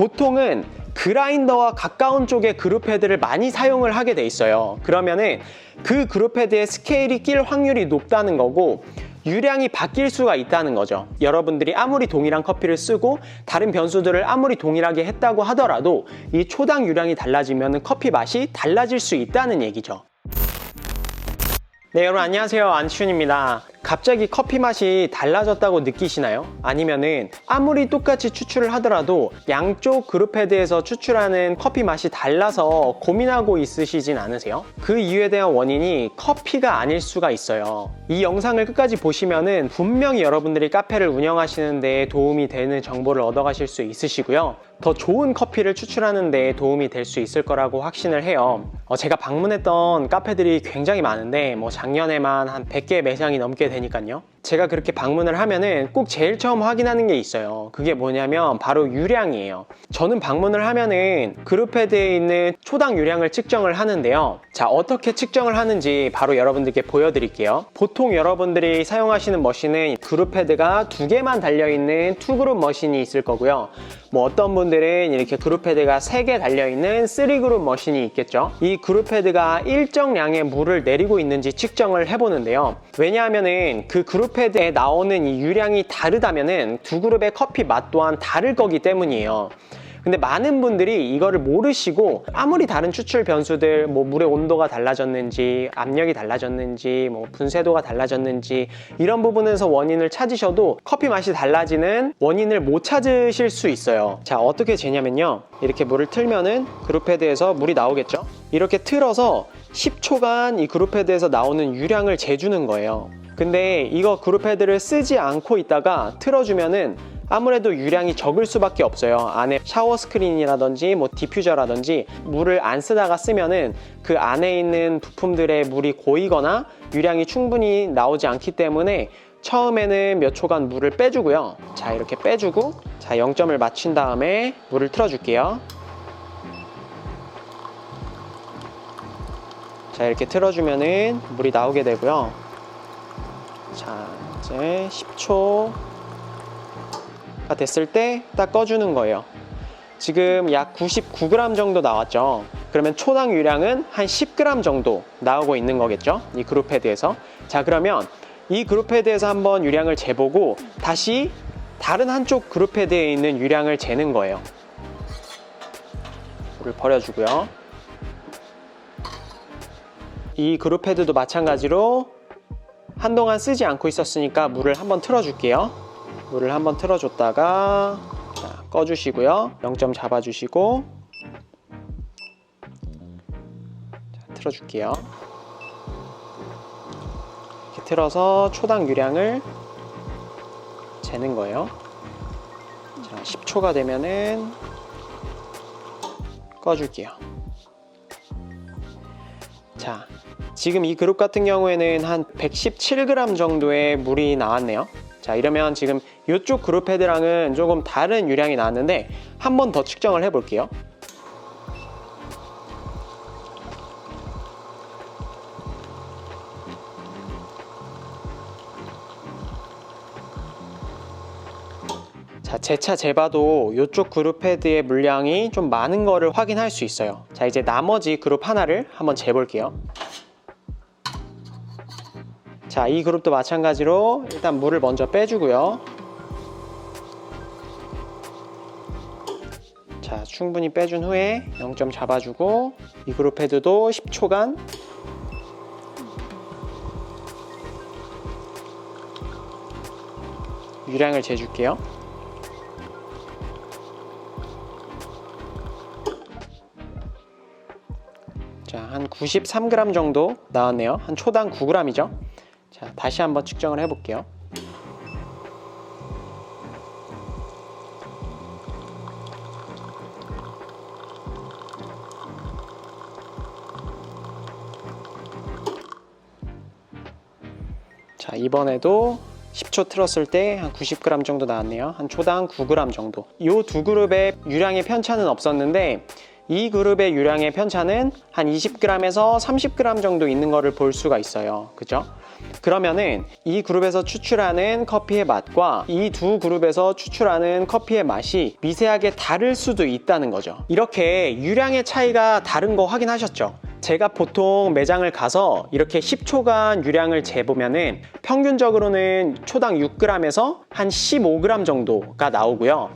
보통은 그라인더와 가까운 쪽의 그룹 헤드를 많이 사용을 하게 돼 있어요. 그러면은 그 그룹 헤드에 스케일이 낄 확률이 높다는 거고 유량이 바뀔 수가 있다는 거죠. 여러분들이 아무리 동일한 커피를 쓰고 다른 변수들을 아무리 동일하게 했다고 하더라도 이 초당 유량이 달라지면 커피 맛이 달라질 수 있다는 얘기죠. 네, 여러분 안녕하세요. 안치훈입니다. 갑자기 커피 맛이 달라졌다고 느끼시나요? 아니면은 아무리 똑같이 추출을 하더라도 양쪽 그룹 헤드에서 추출하는 커피 맛이 달라서 고민하고 있으시진 않으세요? 그 이유에 대한 원인이 커피가 아닐 수가 있어요. 이 영상을 끝까지 보시면은 분명히 여러분들이 카페를 운영하시는 데 도움이 되는 정보를 얻어가실 수 있으시고요. 더 좋은 커피를 추출하는 데 도움이 될 수 있을 거라고 확신을 해요. 어, 제가 방문했던 카페들이 굉장히 많은데 뭐 작년에만 한 100개 매장이 넘게 되니까요. 제가 그렇게 방문을 하면은 꼭 제일 처음 확인하는 게 있어요. 그게 뭐냐면 바로 유량이에요. 저는 방문을 하면은 그룹 헤드에 있는 초당 유량을 측정을 하는데요. 자, 어떻게 측정을 하는지 바로 여러분들께 보여드릴게요. 보통 여러분들이 사용하시는 머신은 그룹 헤드가 두 개만 달려있는 투그룹 머신이 있을 거고요. 뭐 어떤 분들은 이렇게 그룹 헤드가 3개 달려있는 3그룹 머신이 있겠죠. 이 그룹 헤드가 일정량의 물을 내리고 있는지 측정을 해보는데요. 왜냐하면은 그 그룹 헤드에 나오는 이 유량이 다르다면은 두 그룹의 커피 맛 또한 다를 거기 때문이에요. 근데 많은 분들이 이거를 모르시고 아무리 다른 추출 변수들 뭐 물의 온도가 달라졌는지 압력이 달라졌는지 뭐 분쇄도가 달라졌는지 이런 부분에서 원인을 찾으셔도 커피 맛이 달라지는 원인을 못 찾으실 수 있어요. 자 어떻게 재냐면요. 이렇게 물을 틀면은 그룹 헤드에서 물이 나오겠죠? 이렇게 틀어서 10초간 이 그룹 헤드에서 나오는 유량을 재주는 거예요 근데 이거 그룹 헤드를 쓰지 않고 있다가 틀어주면은 아무래도 유량이 적을 수밖에 없어요. 안에 샤워 스크린이라든지 뭐 디퓨저라든지 물을 안 쓰다가 쓰면은 그 안에 있는 부품들의 물이 고이거나 유량이 충분히 나오지 않기 때문에 처음에는 몇 초간 물을 빼주고요. 자, 이렇게 빼주고 자, 0점을 맞춘 다음에 물을 틀어줄게요. 자, 이렇게 틀어주면은 물이 나오게 되고요. 자, 이제 10초 가 됐을 때 딱 꺼주는 거예요. 지금 약 99g 정도 나왔죠. 그러면 초당 유량은 한 10g 정도 나오고 있는 거겠죠. 이 그룹 헤드에서. 자, 그러면 이 그룹 헤드에서 한번 유량을 재보고 다시 다른 한쪽 그룹 헤드에 있는 유량을 재는 거예요. 물을 버려주고요. 이 그룹 헤드도 마찬가지로 한동안 쓰지 않고 있었으니까 물을 한번 틀어줄게요. 물을 한번 틀어줬다가 자, 꺼주시고요. 0점 잡아주시고 자, 틀어줄게요. 이렇게 틀어서 초당 유량을 재는 거예요. 자, 10초가 되면은 꺼줄게요. 자, 지금 이 그룹 같은 경우에는 한 117g 정도의 물이 나왔네요. 자, 이러면 지금 이쪽 그룹 헤드랑은 조금 다른 유량이 나왔는데 한 번 더 측정을 해 볼게요. 자, 제차 재봐도 이쪽 그룹 헤드의 물량이 좀 많은 거를 확인할 수 있어요. 자, 이제 나머지 그룹 하나를 한번 재볼게요. 자, 이 그룹도 마찬가지로 일단 물을 먼저 빼주고요. 자, 충분히 빼준 후에 0점 잡아주고 이 그룹 헤드도 10초간 유량을 재줄게요. 자, 한 93g 정도 나왔네요. 한 초당 9g이죠. 자, 다시 한번 측정을 해볼게요. 자, 이번에도 10초 틀었을 때 한 90g 정도 나왔네요. 한 초당 9g 정도. 이 두 그룹의 유량의 편차는 없었는데 이 그룹의 유량의 편차는 한 20g에서 30g 정도 있는 거를 볼 수가 있어요. 그죠? 그러면은 이 그룹에서 추출하는 커피의 맛과 이 두 그룹에서 추출하는 커피의 맛이 미세하게 다를 수도 있다는 거죠. 이렇게 유량의 차이가 다른 거 확인하셨죠? 제가 보통 매장을 가서 이렇게 10초간 유량을 재보면은 평균적으로는 초당 6g에서 한 15g 정도가 나오고요.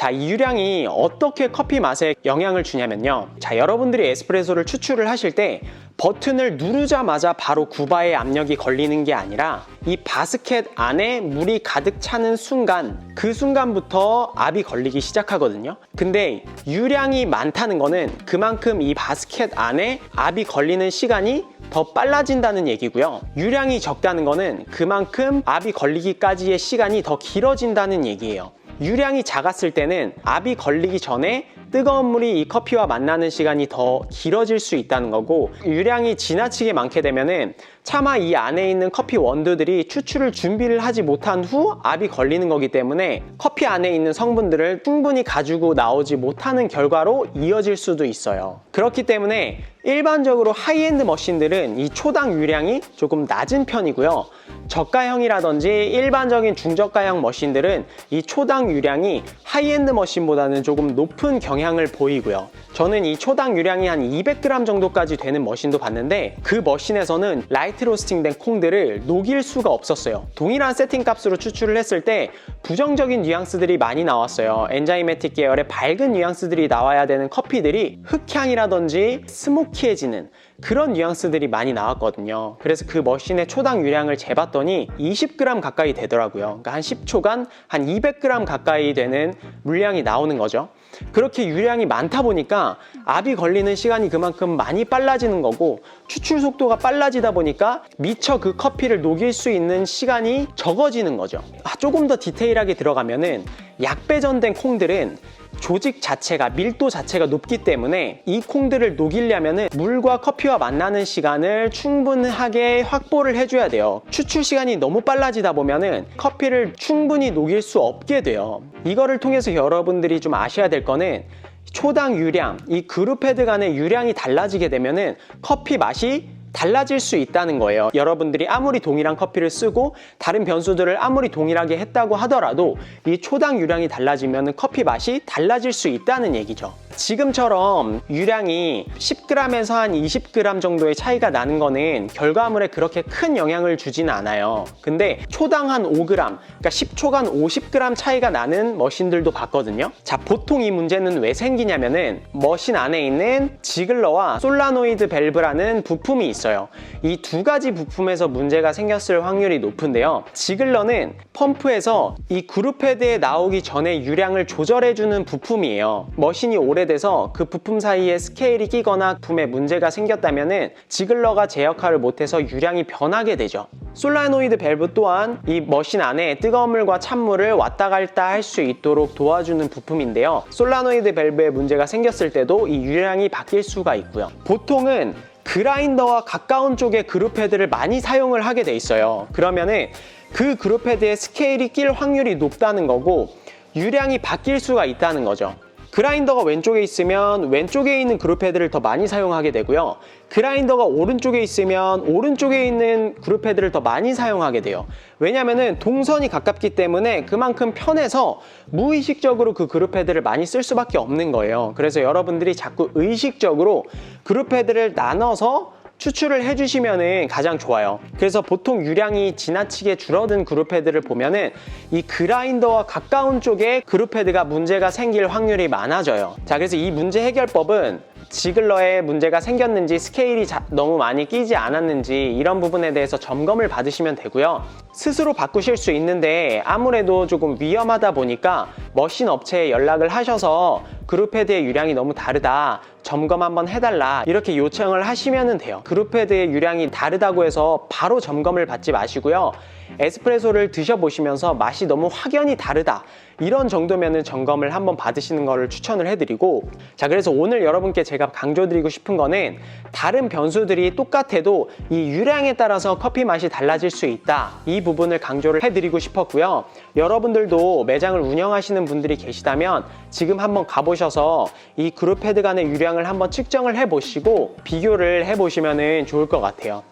자, 이 유량이 어떻게 커피 맛에 영향을 주냐면요. 자, 여러분들이 에스프레소를 추출을 하실 때 버튼을 누르자마자 바로 구바의 압력이 걸리는 게 아니라 이 바스켓 안에 물이 가득 차는 순간 그 순간부터 압이 걸리기 시작하거든요. 근데 유량이 많다는 거는 그만큼 이 바스켓 안에 압이 걸리는 시간이 더 빨라진다는 얘기고요. 유량이 적다는 거는 그만큼 압이 걸리기까지의 시간이 더 길어진다는 얘기예요. 유량이 작았을 때는 압이 걸리기 전에 뜨거운 물이 이 커피와 만나는 시간이 더 길어질 수 있다는 거고 유량이 지나치게 많게 되면은 차마 이 안에 있는 커피 원두들이 추출을 준비를 하지 못한 후 압이 걸리는 거기 때문에 커피 안에 있는 성분들을 충분히 가지고 나오지 못하는 결과로 이어질 수도 있어요. 그렇기 때문에 일반적으로 하이엔드 머신들은 이 초당 유량이 조금 낮은 편이고요. 저가형이라든지 일반적인 중저가형 머신들은 이 초당 유량이 하이엔드 머신보다는 조금 높은 경향을 보이고요. 저는 이 초당 유량이 한 200g 정도까지 되는 머신도 봤는데 그 머신에서는 라이트 로스팅된 콩들을 녹일 수가 없었어요. 동일한 세팅 값으로 추출을 했을 때 부정적인 뉘앙스들이 많이 나왔어요. 엔자이매틱 계열의 밝은 뉘앙스들이 나와야 되는 커피들이 흑향이라든지 스모키해지는 그런 뉘앙스들이 많이 나왔거든요. 그래서 그 머신의 초당 유량을 재봤더니 20g 가까이 되더라고요. 그러니까 한 10초간 한 200g 가까이 되는 물량이 나오는 거죠. 그렇게 유량이 많다 보니까 압이 걸리는 시간이 그만큼 많이 빨라지는 거고 추출 속도가 빨라지다 보니까 미처 그 커피를 녹일 수 있는 시간이 적어지는 거죠. 아, 조금 더 디테일하게 들어가면은 약배전된 콩들은 조직 자체가 밀도 자체가 높기 때문에 이 콩들을 녹이려면은 물과 커피와 만나는 시간을 충분하게 확보를 해줘야 돼요. 추출 시간이 너무 빨라지다 보면은 커피를 충분히 녹일 수 없게 돼요. 이거를 통해서 여러분들이 좀 아셔야 될 거는 초당 유량, 이 그룹 헤드 간의 유량이 달라지게 되면은 커피 맛이 달라질 수 있다는 거예요. 여러분들이 아무리 동일한 커피를 쓰고 다른 변수들을 아무리 동일하게 했다고 하더라도 이 초당 유량이 달라지면 커피 맛이 달라질 수 있다는 얘기죠. 지금처럼 유량이 10g에서 한 20g 정도의 차이가 나는 거는 결과물에 그렇게 큰 영향을 주지는 않아요. 근데 초당 한 5g, 그러니까 10초간 50g 차이가 나는 머신들도 봤거든요. 자, 보통 이 문제는 왜 생기냐면은 머신 안에 있는 지글러와 솔라노이드 밸브라는 부품이 있어요. 이 두 가지 부품에서 문제가 생겼을 확률이 높은데요. 지글러는 펌프에서 이 그룹 헤드에 나오기 전에 유량을 조절해주는 부품이에요. 머신이 오래 돼서 그 부품 사이에 스케일이 끼거나 부품에 문제가 생겼다면은 지글러가 제 역할을 못해서 유량이 변하게 되죠. 솔라노이드 밸브 또한 이 머신 안에 뜨거운 물과 찬물을 왔다 갔다 할 수 있도록 도와주는 부품인데요. 솔라노이드 밸브에 문제가 생겼을 때도 이 유량이 바뀔 수가 있고요. 보통은 그라인더와 가까운 쪽의 그룹 헤드를 많이 사용을 하게 돼 있어요. 그러면은 그 그룹 헤드에 스케일이 낄 확률이 높다는 거고 유량이 바뀔 수가 있다는 거죠. 그라인더가 왼쪽에 있으면 왼쪽에 있는 그룹 헤드를 더 많이 사용하게 되고요. 그라인더가 오른쪽에 있으면 오른쪽에 있는 그룹 헤드를 더 많이 사용하게 돼요. 왜냐면은 동선이 가깝기 때문에 그만큼 편해서 무의식적으로 그 그룹 헤드를 많이 쓸 수밖에 없는 거예요. 그래서 여러분들이 자꾸 의식적으로 그룹 헤드를 나눠서 추출을 해주시면 가장 좋아요. 그래서 보통 유량이 지나치게 줄어든 그룹 헤드를 보면 은 이 그라인더와 가까운 쪽에 그룹 헤드가 문제가 생길 확률이 많아져요. 자, 그래서 이 문제 해결법은 지글러에 문제가 생겼는지 스케일이 자- 너무 많이 끼지 않았는지 이런 부분에 대해서 점검을 받으시면 되고요. 스스로 바꾸실 수 있는데 아무래도 조금 위험하다 보니까 머신 업체에 연락을 하셔서 그룹 헤드의 유량이 너무 다르다. 점검 한번 해달라. 이렇게 요청을 하시면 돼요. 그룹 헤드의 유량이 다르다고 해서 바로 점검을 받지 마시고요. 에스프레소를 드셔보시면서 맛이 너무 확연히 다르다. 이런 정도면은 점검을 한번 받으시는 거를 추천을 해드리고 자 그래서 오늘 여러분께 제가 강조드리고 싶은 거는 다른 변수들이 똑같아도 이 유량에 따라서 커피 맛이 달라질 수 있다. 이 부분을 강조를 해드리고 싶었고요. 여러분들도 매장을 운영하시는 분들이 계시다면 지금 한번 가보셔서 이 그룹 헤드 간의 유량을 한번 측정을 해보시고 비교를 해보시면 좋을 것 같아요.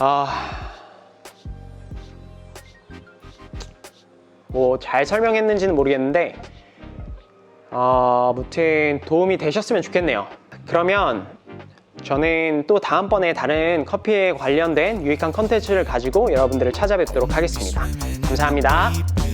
아... 뭐 잘 설명했는지는 모르겠는데 어, 아무튼 도움이 되셨으면 좋겠네요. 그러면 저는 또 다음번에 다른 커피에 관련된 유익한 컨텐츠를 가지고 여러분들을 찾아뵙도록 하겠습니다. 감사합니다.